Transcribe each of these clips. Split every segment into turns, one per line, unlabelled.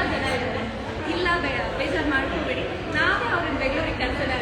ತುಂಬ ಜನ ಇದ್ದಾರೆ. ಇಲ್ಲ ಬೇಡ ಬೇಜಾರು ಮಾಡ್ಕೋಬೇಡಿ. ನಾವೇ ಅವ್ರನ್ನ ಬೆಂಗಳೂರಿಗೆ ಕಳ್ಸೋಣ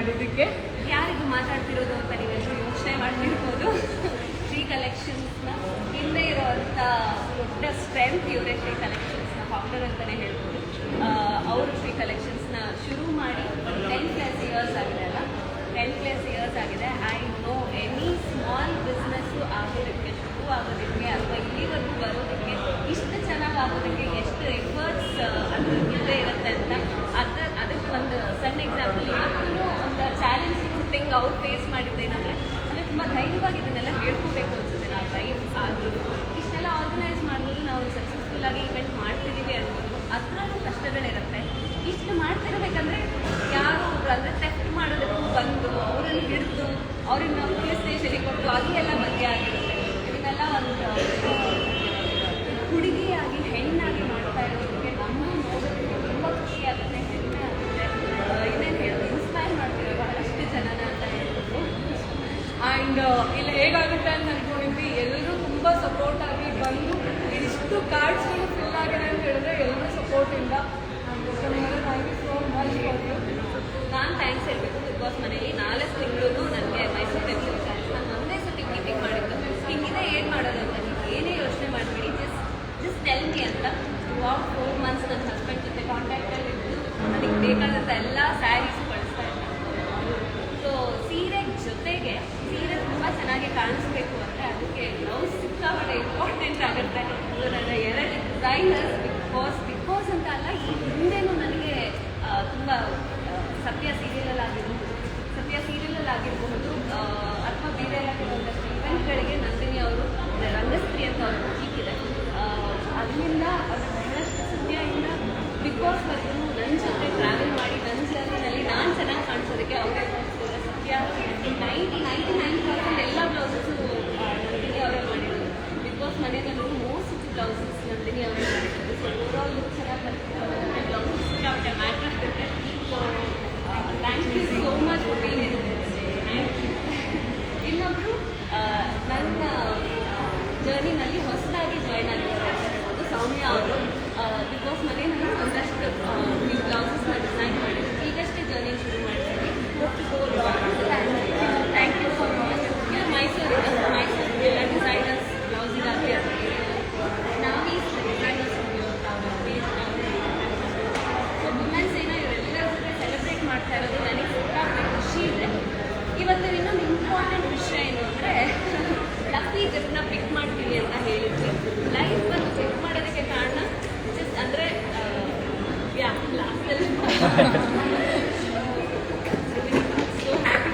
ಮಾಡಿದ್ದಕ್ಕೆ?
ಯಾರಿಗೂ ಮಾತಾಡ್ತಿರೋದು ಅಂತ ನೀವೆಲ್ಲರೂ ಯೋಚನೆ ಮಾಡ್ತಿರ್ಬೋದು. ಶ್ರೀ ಕಲೆಕ್ಷನ್ಸ್ನ ಹಿಂದೆ ಇರುವಂಥ ದೊಡ್ಡ ಸ್ಟ್ರೆಂತ್ ಇವರೇ ಶ್ರೀ ಕಲೆಕ್ಷನ್ಸ್ನ ಫೌಂಡರ್ ಅಂತಲೇ ಹೇಳ್ಬೋದು ಅವರು ಶ್ರೀ ಕಲೆಕ್ಷನ್ಸ್ನ ಶುರು ಮಾಡಿ ಟೆನ್ ಪ್ಲಸ್ ಇಯರ್ಸ್ ಆಗಿದೆ ಅಲ್ಲ ಟೆನ್ ಪ್ಲಸ್ ಇಯರ್ಸ್ ಆಗಿದೆ I know any small business ಆಗೋದಕ್ಕೆ ಶುರು ಆಗೋದಕ್ಕೆ ಅಥವಾ ಇಲ್ಲಿವರೆಗೂ ಬರೋದಕ್ಕೆ ಇಷ್ಟು ಚೆನ್ನಾಗಿ ಆಗೋದಕ್ಕೆ ಎಷ್ಟು ಎಫರ್ಟ್ಸ್ ಅದ್ರ ಹಿಂದೆ ಇರುತ್ತೆ ಅಂತ ಅದ್ರ ಅದಕ್ಕೆ ಒಂದು ಸಣ್ಣ ಎಕ್ಸಾಂಪಲ್ ಇವತ್ತು ಒಂದು ಥಿಂಗ್ ಅವ್ರು ಫೇಸ್ ಮಾಡಿದ್ದೇನೆಂದರೆ ಅಂದರೆ ತುಂಬ ಧೈರ್ಯವಾಗಿ ಇದನ್ನೆಲ್ಲ ಹೇಳ್ಕೋಬೇಕು ಅನ್ಸುತ್ತೆ ನಾವು ಲೈಫ್ ಆದರೂ. ಇಷ್ಟೆಲ್ಲ ಆರ್ಗನೈಸ್ ಮಾಡಿದ್ರು ನಾವು ಸಕ್ಸಸ್ಫುಲ್ಲಾಗಿ ಇವೆಂಟ್ ಮಾಡ್ತಿದ್ದೀವಿ ಅನ್ಬೋದು ಅದರಲ್ಲೂ ಕಷ್ಟಗಳಿರುತ್ತೆ. ಇಷ್ಟು ಮಾಡ್ತಿರ್ಬೇಕಂದ್ರೆ ಯಾರು ಒಬ್ರು, ಅಂದರೆ ಟೆಸ್ಟ್ ಮಾಡೋದಕ್ಕೂ ಬಂದು ಅವರನ್ನು ಹಿಡಿದು ಅವ್ರನ್ನ ಪೊಲೀಸ್ ಸ್ಟೇಷನಿಗೆ ಕೊಟ್ಟು ಅಲ್ಲಿ ಎಲ್ಲ ಮಧ್ಯ ಆಗಿರುತ್ತೆ. ಇದನ್ನೆಲ್ಲ ಒಂದು, ಹುಡುಗಿಯಾಗಿ, ಹೆಣ್ಣಾಗಿ ಮಾಡ್ತಾ ಇರೋದಕ್ಕೆ ನಮ್ಮ ನೋಡೋದಕ್ಕೆ ತುಂಬ ಖುಷಿ
ಆ್ಯಂಡ್ ಇಲ್ಲಿ ಹೇಗಾಗುತ್ತೆ ಅಂತ ಅನ್ಕೊಂಡಿದ್ವಿ. ಎಲ್ಲರೂ ತುಂಬ ಸಪೋರ್ಟ್ ಆಗಿ ಬಂದು ಇಷ್ಟು ಕಾರ್ಡ್ಸ್ಗಳು ಫಿಲ್ ಆಗಿದೆ ಅಂತ ಹೇಳಿದ್ರೆ ಎಲ್ಲರೂ ಸಪೋರ್ಟಿಂದ
ನಾನು ಥ್ಯಾಂಕ್ಸ್ ಹೇಳಬೇಕು. ಬಾಸ್ ಮನೇಲಿ ನಾಲ್ಕು ತಿಂಗಳು ನನಗೆ ಮೈಸೂರು ವೆಬ್ಸೈಟ್ ಚಾನ್ಸ್ ನಾನು ಒಂದೇ ಸತಿ ಮೀಟಿಂಗ್ ಮಾಡಿದ್ದು ಹಿಂಗಿದೆ ಏನು ಮಾಡೋದು ಅಂತ ನೀವು ಏನೇ ಯೋಚನೆ ಮಾಡಬೇಡಿ ಜಸ್ಟ್ ಜಸ್ಟ್ ಟೆಲ್ ಮಿ ಅಂತ ವಾಟ್ ಫೋರ್ ಮಂತ್ಸ್ ನನ್ನ ಹಸ್ಬೆಂಡ್ ಜೊತೆ ಕಾಂಟ್ಯಾಕ್ಟಲ್ಲಿ ಇದ್ದು ನನಗೆ ಬೇಕಾದಂಥ ಎಲ್ಲ ಸ್ಯಾರೀಸ್ ಕಳಿಸ್ತಾ ಇದ್ದಾರೆ ಸೊ ಸೀರೆ ಜೊತೆಗೆ ಸೀರೆ ತುಂಬ ಚೆನ್ನಾಗಿ ಕಾಣಿಸ್ಬೇಕು ಅಂದರೆ ಅದಕ್ಕೆ ಬ್ಲೌಸ್ ಸಿಕ್ಕಾಪಟ್ಟೆ ಇಂಪಾರ್ಟೆಂಟ್ ಆಗುತ್ತೆ ಸೊ ನನ್ನ ಎರಡು ಡಿಸೈನರ್ಸ್ ಬಿಕಾಸ್ ಬಿಕಾಸ್ ಅಂತ ಅಲ್ಲ ಈ ಹಿಂದೆನೂ ನನಗೆ ತುಂಬ ಸತ್ಯ ಸೀರಿಯಲಲ್ಲಿ ಆಗಿರ್ಬೋದು ಸತ್ಯ ಸೀರಿಯಲಲ್ಲಿ ಆಗಿರಬಹುದು ಅಥವಾ ಬೇರೆ ಎಲ್ಲ ಕೆಲವೊಂದಷ್ಟು ಇವೆಂಟ್ಗಳಿಗೆ ನಂದಿನಿ ಅವರು ರಂಗಸ್ತ್ರೀ ಅಂತ ಅವ್ರ ಬುಟೀಕ್ ಇದೆ ಅದರಿಂದ ಅವ್ರ ಬಹಳಷ್ಟು ಸದ್ಯದಿಂದ ಬಿಗ್ ಬಾಸ್ ವರ್ಗೂ ನನ್ನ ಜೊತೆ ಟ್ರಾವೆಲ್ ಮಾಡಿ ನನ್ನ ಜರ್ನಿನಲ್ಲಿ ನಾನು ಚೆನ್ನಾಗಿ ಕಾಣಿಸೋದಕ್ಕೆ ಅವರೇ ನೋಡ್ತಿದ್ದಾರೆ ಸತ್ಯ ನೈಂಟಿ ನೈಂಟಿ ನೈನ್ ಪರ್ಸೆಂಟ್ ಎಲ್ಲ ಬ್ಲೌಸಸ್ಸು ನಂದಿನಿ ಅವರೇ ಮಾಡಿರೋದು ಬಿಗ್ ಬಾಸ್ ಮನೆಯಲ್ಲೂ ಮೋಸ್ಟ್ ಬ್ಲೌಸಸ್ ನಂದಿನಿ ಅವರೇ ಮಾಡಿರೋದು ಸೊ ಓವರಾಲ್ ಲುಕ್ ಚೆನ್ನಾಗಿ ಬರ್ತಿದೆ ಬ್ಲೌಸಸ್ ಸಿಕ್ಕಾಪಟ್ಟೆ ಮ್ಯಾಟ್ರ್ ಆಗುತ್ತೆ so thank you so much for being in thank you ಇನ್ನೊಬ್ರು ಆ, ನನ್ನ ಜರ್ನಿನಲ್ಲಿ ಹೊಸದಾಗಿ ಜಾಯ್ನ್ ಆಗಿದ್ದಾರೆ ಅಂತ ಹೇಳ್ಬೋದು ಸೌಮ್ಯ ಅವರು ಬಿಕಾಸ್ ಮನೆಯಲ್ಲಿ ಒಂದಷ್ಟು ನೀವು ಬ್ಲೌಸಸ್ನ ಡಿಸೈನ್ ಮಾಡಿ ಈಗಷ್ಟೇ ಜರ್ನಿ ಶುರು ಮಾಡ್ತೀನಿ ಥ್ಯಾಂಕ್ ಯು ಸೋ ಮಚ್ ಇದು ಮೈಸೂರು ಮೈಸೂರು ಎಲ್ಲ ಡಿಸೈನರ್ಸ್ ಬ್ಲೌಸಿಗಾಗಿ ನಾವೀ ಡಿಸೈನರ್ಸ್ ಸೊ ವುಮೆನ್ಸ್ ಏನೋ ಇವರೆಲ್ಲರ ಜೊತೆ ಸೆಲೆಬ್ರೇಟ್ ಮಾಡ್ತಾ ಇರೋದು ನನಗೆ ಸಿಕ್ಕಾಪಟ್ಟೆ ಖುಷಿ ಇದೆ ಇವತ್ತು ಇನ್ನೊಂದು ಇಂಪಾರ್ಟೆಂಟ್ ವಿಷಯ ಏನು ಅಂದರೆ ಲಕ್ಕಿ ನ ಪಿಕ್ ಮಾಡ್ತೀವಿ ಅಂತ ಹೇಳಿದ್ವಿ ಲೈಫ್ ಬಂದು ಪಿಕ್ ಮಾಡೋದಕ್ಕೆ ಕಾರಣ ಜಸ್ಟ್ ಅಂದರೆ ಯಾ ಲಾಸ್ಟಲ್ಲಿ ಸೊ ಹ್ಯಾಪಿ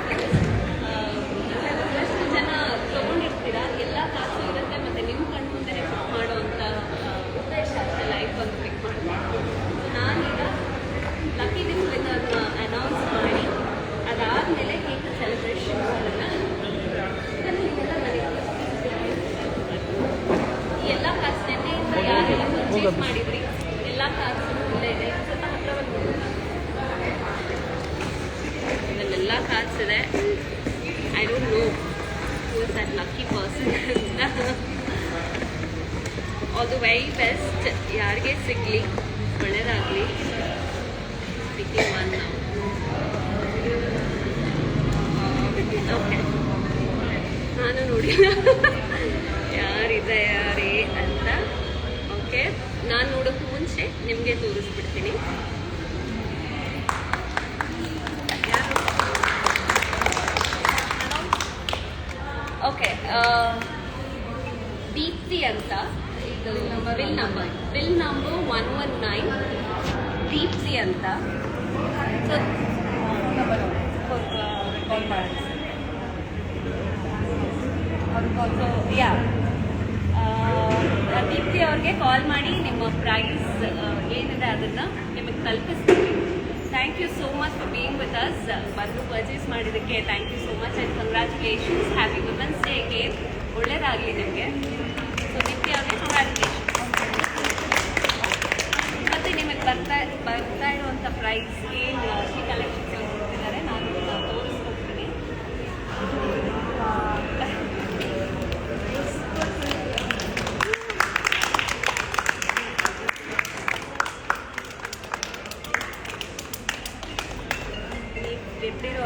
ಎಷ್ಟು ಜನ ತೊಗೊಂಡಿರ್ತೀರಾ ಎಲ್ಲ ಕಾಸು ಇರುತ್ತೆ ಮತ್ತು ನಿಮ್ಮ ಕಣ್ಣು ಮುಂದೆ ಪಿಕ್ ಮಾಡುವಂಥ ಆ, ಉದ್ದೇಶ ಅಷ್ಟೇ ಲೈಫ್ ಬಂದು ಪಿಕ್ ಮಾಡೋದು ನಾನೀಗ ಲಕ್ಕಿ ವಿತ್ ವಿನ್ ಅದನ್ನ ಅನೌನ್ಸ್ ಮಾಡಿ ಅದಾದಮೇಲೆ ಕೇಕ್ ಸೆಲೆಬ್ರೇಷನ್ಗಳನ್ನು ಇದನ್ನು ನೀವೆಲ್ಲ ನನಗೆ ಈ ಎಲ್ಲ ಕಾಸು ನೆನ್ನೆಯಿಂದ ಯಾರೆಲ್ಲ ಪರ್ಚೇಸ್ ಮಾಡಿದ್ರಿ ಎಲ್ಲ ಕಾಸು ಇಲ್ಲೇ ಇದೆ ಸ್ವಲ್ಪ ಹತ್ರ ಬಂದು ಇದನ್ನೆಲ್ಲ ಕಾರ್ಡ್ಸ್ ಇದೆ know who lucky person all the very best ಯಾರಿಗೆ ಸಿಗಲಿ? ಒಳ್ಳೇದಾಗಲಿ. ಪಿಕಿಂಗ್ ಒನ್ ಓಕೆ ನಾನು ನೋಡಿಲ್ಲ ಯಾರಿದೆ ಯಾರೇ ಅಂತ. ಓಕೆ ನಾನು ನೋಡೋಕ್ಕೂ ಮುಂಚೆ ನಿಮಗೆ ತೋರಿಸ್ಬಿಡ್ತೀನಿ. ದೀಪ್ತಿ ಅಂತ. ಇದು bill number bill number one one nine Deepti ಅಂತ. ಸೊ ಸೊ ಯಾ ದೀಪ್ತಿ ಅವ್ರಿಗೆ ಕಾಲ್ ಮಾಡಿ ನಿಮ್ಮ ಪ್ರೈಸ್ ಏನಿದೆ ಅದನ್ನು ನಿಮಗೆ ತಲುಪಿಸ್ತೀವಿ thank you so much for being with us ಬಂದು ಪರ್ಚೇಸ್ ಮಾಡಿದ್ದಕ್ಕೆ thank you so much and congratulations happy women's day ಒಳ್ಳೇದಾಗಲಿ ನಿಮಗೆ. ಸೊ ನಿತ್ಯ ಅವರಿಗೆ ಕಂಗ್ರ್ಯಾಚುಲೇಷನ್ಸ್ ಮತ್ತು ನಿಮಗೆ ಬರ್ತಾ ಬರ್ತಾ ಇರುವಂಥ ಪ್ರೈಸ್ ಏನು ಶ್ರೀ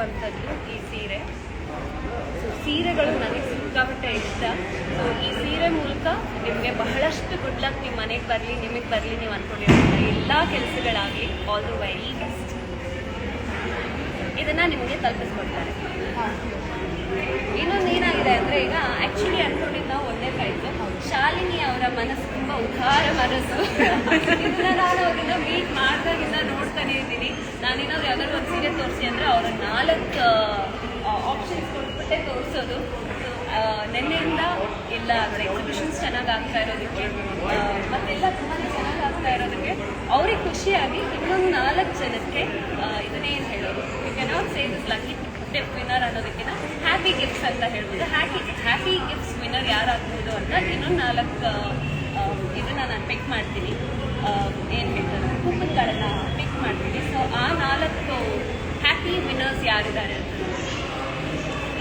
ಗೆದ್ದಿರುವಂಥದ್ದು ಈ ಸೀರೆ. ಸೊ ಸೀರೆಗಳು ನನಗೆ ಸಿಕ್ಕಾಪಟ್ಟೆ ಇಷ್ಟ. ಸೊ ಈ ಸೀರೆ ಮೂಲಕ ನಿಮಗೆ ಬಹಳಷ್ಟು ಗುಡ್ ಲಕ್ ನಿಮ್ಮ ಮನೆಗೆ ಬರಲಿ, ನಿಮಗೆ ಬರಲಿ ನೀವು ಅಂದ್ಕೊಂಡಿರೋಂಥ ಎಲ್ಲ ಕೆಲಸಗಳಾಗಲಿ ಆಲ್ ದಿ ವೆರಿ ಬೆಸ್ಟ್ ಇದನ್ನು ನಿಮಗೆ ತಲುಪಿಸ್ಕೊಡ್ತಾರೆ. ಇನ್ನೊಂದು ಏನಾಗಿದೆ ಅಂದರೆ ಈಗ ಆ್ಯಕ್ಚುಲಿ ಅಂದ್ಕೊಂಡಿದ್ದು ನಾವು ಒಂದೇ ಪ್ರೈಸು ಶಾಲಿನಿ ಅವರ ಮನಸ್ಸು ತುಂಬ ಉದಾರ ಮನಸ್ಸು. ಇದನ್ನ ನಾನು ಅವ್ರನ್ನ ಮೀಟ್ ಮಾಡಿದಾಗಿಂದ ನೋಡ್ತಾನೆ ಇದ್ದೀನಿ. ನಾನೇನಾದ್ರು ಯಾವ್ದಾದ್ರು ಒಂದು ಸೀರೆ ತೋರಿಸಿ ಅಂದ್ರೆ ಅವರ ನಾಲ್ಕು ಆಪ್ಷನ್ಸ್ ಕೊಟ್ಬಿಟ್ಟೆ ತೋರಿಸೋದು. ನಿನ್ನೆಯಿಂದ ಇಲ್ಲ ಅದರ ಎಕ್ಸಿಬಿಷನ್ಸ್ ಚೆನ್ನಾಗಿ ಆಗ್ತಾ ಇರೋದಕ್ಕೆ ಮತ್ತೆಲ್ಲ ತುಂಬಾ ಚೆನ್ನಾಗಿ ಆಗ್ತಾ ಇರೋದಕ್ಕೆ ಅವ್ರಿಗೆ ಖುಷಿಯಾಗಿ ಇನ್ನೊಂದು ನಾಲ್ಕು ಜನಕ್ಕೆ ಇದನ್ನೇ ಹೇಳೋದು. You cannot say this lucky dip winner ಅನ್ನೋದಕ್ಕಿಂತ ಹ್ಯಾಪಿ ಗಿಫ್ಟ್ಸ್ ಅಂತ ಹೇಳ್ಬೋದು. ಹ್ಯಾಪಿ ಹ್ಯಾಪಿ ಗಿಫ್ಟ್ಸ್ ವಿನ್ನರ್ ಯಾರಾಗ್ಬೋದು ಅಂತ ಇನ್ನೊಂದು ನಾಲ್ಕು ಇದನ್ನ ನಾನು ಪಿಕ್ ಮಾಡ್ತೀನಿ. ಏನು ಹೇಳ್ತಾರೆ ಕೂಪನ್ಗಳನ್ನು ಪಿಕ್ ಮಾಡ್ತೀನಿ. ಸೊ ಆ ನಾಲ್ಕು ಹ್ಯಾಪಿ ವಿನ್ನರ್ಸ್ ಯಾರಿದ್ದಾರೆ ಅಂತ.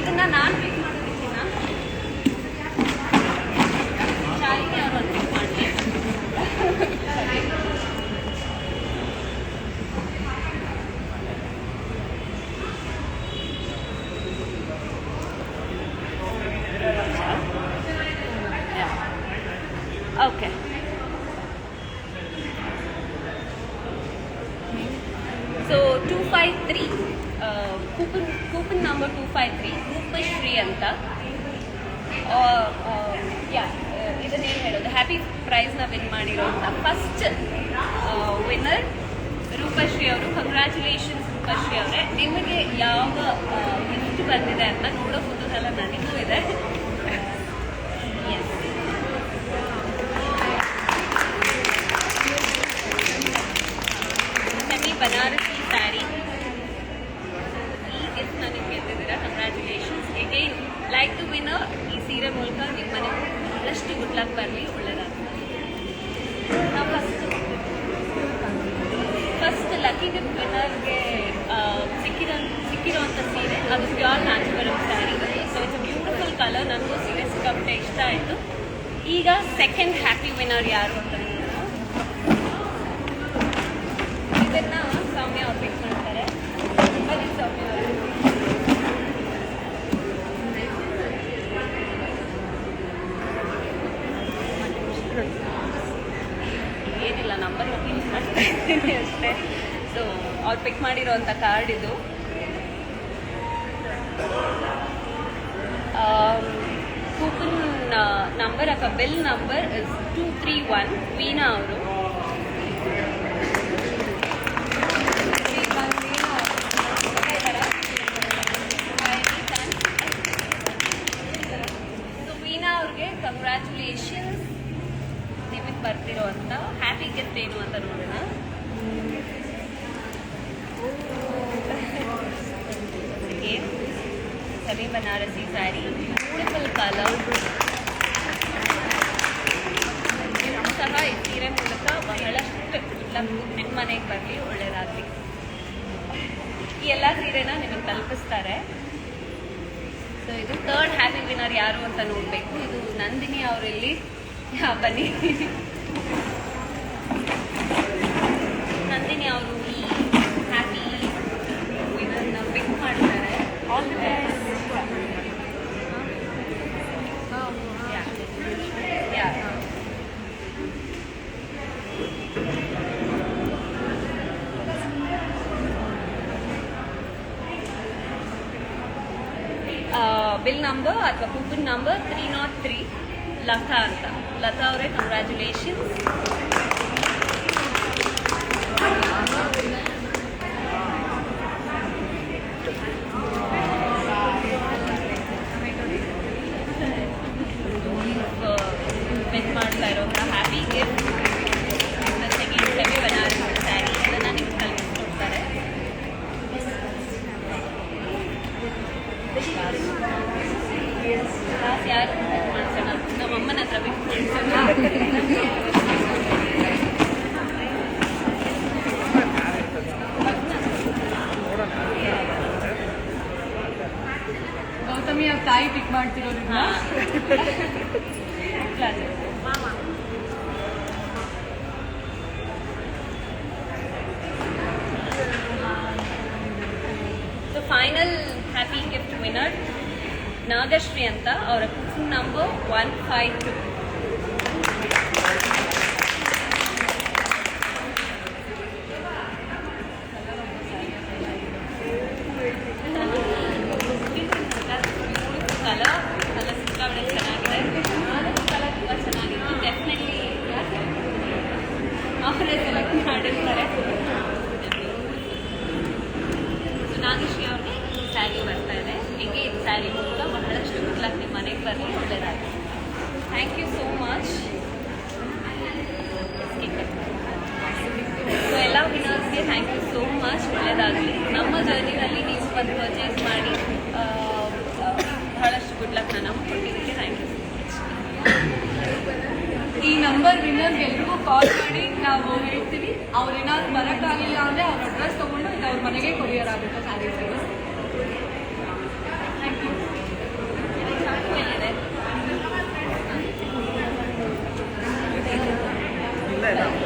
ಇದನ್ನ ನಾನು ಪಿಕ್ ಮಾಡೋದಕ್ಕಿಂತ ಶಾಲಿನಿ ಅವರನ್ನು ಪಿಕ್ ಮಾಡಲಿ okay so two five three coupon coupon number two five three Roopashree ಅಂತ ಯಾ ಇದನ್ನೇನು ಹೇಳೋದು ಹ್ಯಾಪಿ ಪ್ರೈಸ್ನ ವಿನ್ ಮಾಡಿರೋಂಥ ಫಸ್ಟ್ ವಿನ್ನರ್ ರೂಪಶ್ರೀ ಅವರು ಕಂಗ್ರ್ಯಾಚುಲೇಷನ್ಸ್ ರೂಪಶ್ರೀ ಅವರೇ ನಿಮಗೆ ಯಾವ ಗಿಫ್ಟ್ ಬಂದಿದೆ ಅಂತ ನೋಡೋ ಕುತೂಹಲ ನನಗೂ ಇದೆ. ಸೆಮಿ ಬನಾರಸಿ ಸ್ಯಾರಿ. ಈ ಗಿಫ್ಟ್ ನನಗೆ ಗೆದ್ದಿದ್ದೀರಾ? Congratulations again like to winner ಈ ಸೀರೆ ಮೂಲಕ ನಿಮ್ಮ ಮನೆಗೆ ಬಹಳಷ್ಟು ಗುಡ್ ಲಕ್ ಬರಲಿ. ಒಳ್ಳೆಯದಾಗ್ತದೆ ನಾವು ಫಸ್ಟ್ ಫಸ್ಟ್ ಲಕ್ಕಿ ಗಿಫ್ಟ್ ವಿನ್ನರ್ಗೆ ಸಿಕ್ಕಿರೋ ಸಿಕ್ಕಿರೋಂಥ ಸೀರೆ. ಅದು pure natural sari so it's beautiful colour ನನಗೂ ಸೀರೆ ಸಿಕ್ಕಾಪಟ್ಟೆ ಇಷ್ಟ ಆಯಿತು. ಈಗ ಸೆಕೆಂಡ್ ಹ್ಯಾಪಿ ವಿನ್ನರ್ ಯಾರು ಅಂತ. ಇದನ್ನ ಸೌಮ್ಯ ಅವ್ರು ಮಾಡ್ತಾರೆ. ಸೌಮ್ಯ ಏನಿಲ್ಲ ನಂಬರ್ ಯೂಸ್ ಮಾಡ್ತಾ ಇದ್ದೀನಿ ಅಷ್ಟೇ. ಸೊ ಅವ್ರು ಪಿಕ್ ಮಾಡಿರೋಂಥ ಕಾರ್ಡ್ ಇದು. ಕೂಪನ್ ನಂಬರ್ ಅಥವಾ bill number is two three one Veena ಅವರು. ಕಂಗ್ರ್ಯಾಚುಲೇಷನ್ಸ್ ನಿಮಗೆ ಬರ್ತಿರೋ ಅಂತ. ಹ್ಯಾಪಿ ಗಿಫ್ಟ್ ಏನು ಅಂತ ನೋಡೋಣ. Again, सभी ಬನಾರಸಿ ಸ್ಯಾರಿ ब्यूटिफुल कलर ನೀವು ಸಹ ಈ ಸೀರೆ ಮೂಲಕ ಬಹಳಷ್ಟು ಲಕ್ಕು ನಿಮ್ಮ ಮನೆಗೆ ಬರಲಿ ಒಳ್ಳೆಯದಾಗಲಿ ಈ ಎಲ್ಲ ಸೀರೆನ ನಿಮಗೆ ತಲುಪಿಸ್ತಾರೆ ಸೊ ಇದು ಥರ್ಡ್ ಹ್ಯಾಪಿ ವಿನರ್ ಯಾರು ಅಂತ ನೋಡಬೇಕು ಇದು ನಂದಿನಿ ಅವರಲ್ಲಿ ಬನ್ನಿ ನಂದಿನಿ ಅವರು ಈ ಹ್ಯಾಪಿ ವಿನರ್ನ ಪಿಕ್ ಮಾಡ್ತಾರೆ all the best yeah bill number ಅಥವಾ coupon number three nought three Latha ಅಂತ. ಲತಾ ಅವರೇ ಕಂಗ್ರ್ಯಾಚುಲೇಷನ್ಸ್ ಕ್ಲಾಸ್ ಯಾರು ಮಾಡಿಸೋಣ ನಮ್ಮ ಅಮ್ಮನ ಹತ್ರ ಬಿಟ್ಟು ಮಾಡಿಸೋಣ
ಗೌತಮಿ ಅವ್ರ ತಾಯಿ pick ಮಾಡ್ತಿರೋದ್ರಿಂದ
class so final happy gift winner Nagashree ಅಂತ ಅವರ number one five two colour colour ಸಿಕ್ಕಾಬಳೆ ಚೆನ್ನಾಗಿದೆ ಕಲರ್ ತುಂಬ ಚೆನ್ನಾಗಿತ್ತು ಡೆಫಿನೆಟ್ಲಿ ಅವರೇ ಸೆಲೆಕ್ಟ್ ಮಾಡಿರ್ತಾರೆ ನಾಗೇಶ್ರೀ ಅವ್ರಿಗೆ ಸ್ಯಾರಿ ಬರ್ತಾ ಇದೆ ಹೀಗೆ ಇದು ಸ್ಯಾರಿ ಮೂಲಕ ಬಹಳಷ್ಟು ಗುಡ್ಲಕ್ ನಿಮ್ಮ ಮನೆಗೆ ಬರಲಿ ಒಳ್ಳೆಯದಾಗಿ thank you so much so ಎಲ್ಲ ವಿನರ್ಸ್ಗೆ ಥ್ಯಾಂಕ್ ಯು ಸೋ ಮಚ್ ಒಳ್ಳೆಯದಾಗಲಿ ನಮ್ಮ ಜರ್ನಿನಲ್ಲಿ ನೀವು ಬಂದು ಪರ್ಚೇಸ್ ಮಾಡಿ ಬಹಳಷ್ಟು ಗುಡ್ ಲಕ್ ನಾನು ಕೊಟ್ಟಿದ್ದಕ್ಕೆ ಥ್ಯಾಂಕ್ ಯು ಸೊ ಮಚ್
ಈ ನಂಬರ್ ವಿನರ್ಗೆ ಎಲ್ರಿಗೂ ಕಾಲ್ ಮಾಡಿ, ನಾವು ಹೇಳ್ತೀವಿ. ಅವ್ರೇನಾದ್ರು ಬರೋಕ್ಕಾಗಿಲ್ಲ ಅಂದರೆ ಅವ್ರ ಅಡ್ರೆಸ್ ತೊಗೊಂಡು ಇದು ಅವ್ರ ಮನೆಗೆ ಕೊರಿಯರ್ ಆಗುತ್ತೆ ಸ್ಯಾರೀಸ್ ಥ್ಯಾಂಕ್ ಯು
ಏನಿದೆ
single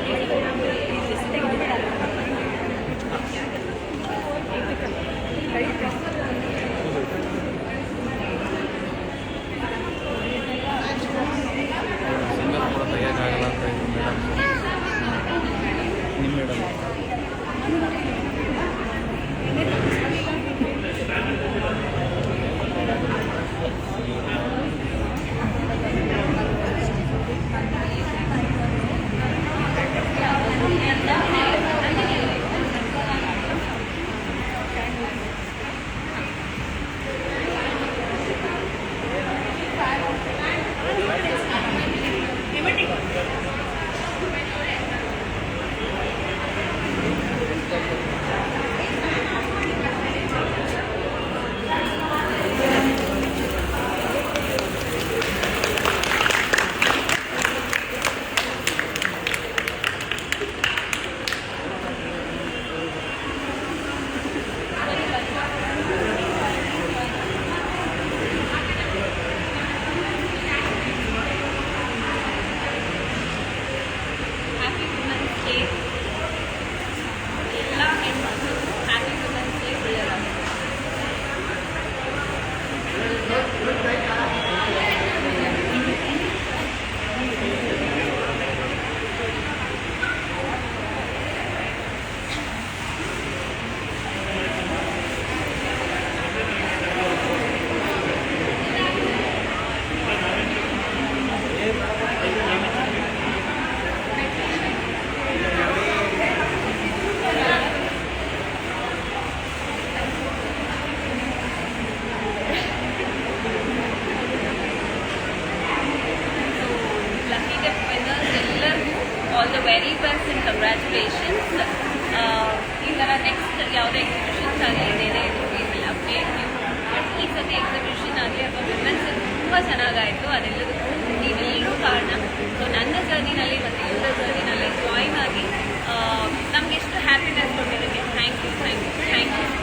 very best in congratulations ಈ ಥರ ನೆಕ್ಸ್ಟ್ ಯಾವುದೇ ಎಕ್ಸಿಬಿಷನ್ಸ್ ಆಗಲಿ ಏನೇನೇ ವಿಲ್ ಯು ಬಟ್ ಈ ಸತಿ ಎಕ್ಸಿಬಿಷನ್ ಆಗಲಿ, ಅಥವಾ ವಿಮೆನ್ಸ್ ತುಂಬ ಚೆನ್ನಾಗಾಯಿತು. ಅದೆಲ್ಲದಕ್ಕೂ ನೀವೆಲ್ಲರೂ ಕಾರಣ. ಸೊ ನನ್ನ
ಜರ್ನಿನಲ್ಲಿ ಮತ್ತು ಇವರ ಜರ್ನಿನಲ್ಲಿ ಜಾಯ್ನ್ ಆಗಿ ನಮಗೆಷ್ಟು ಹ್ಯಾಪಿನೆಸ್ ಕೊಟ್ಟಿದ್ದಕ್ಕೆ thank you thank you thank you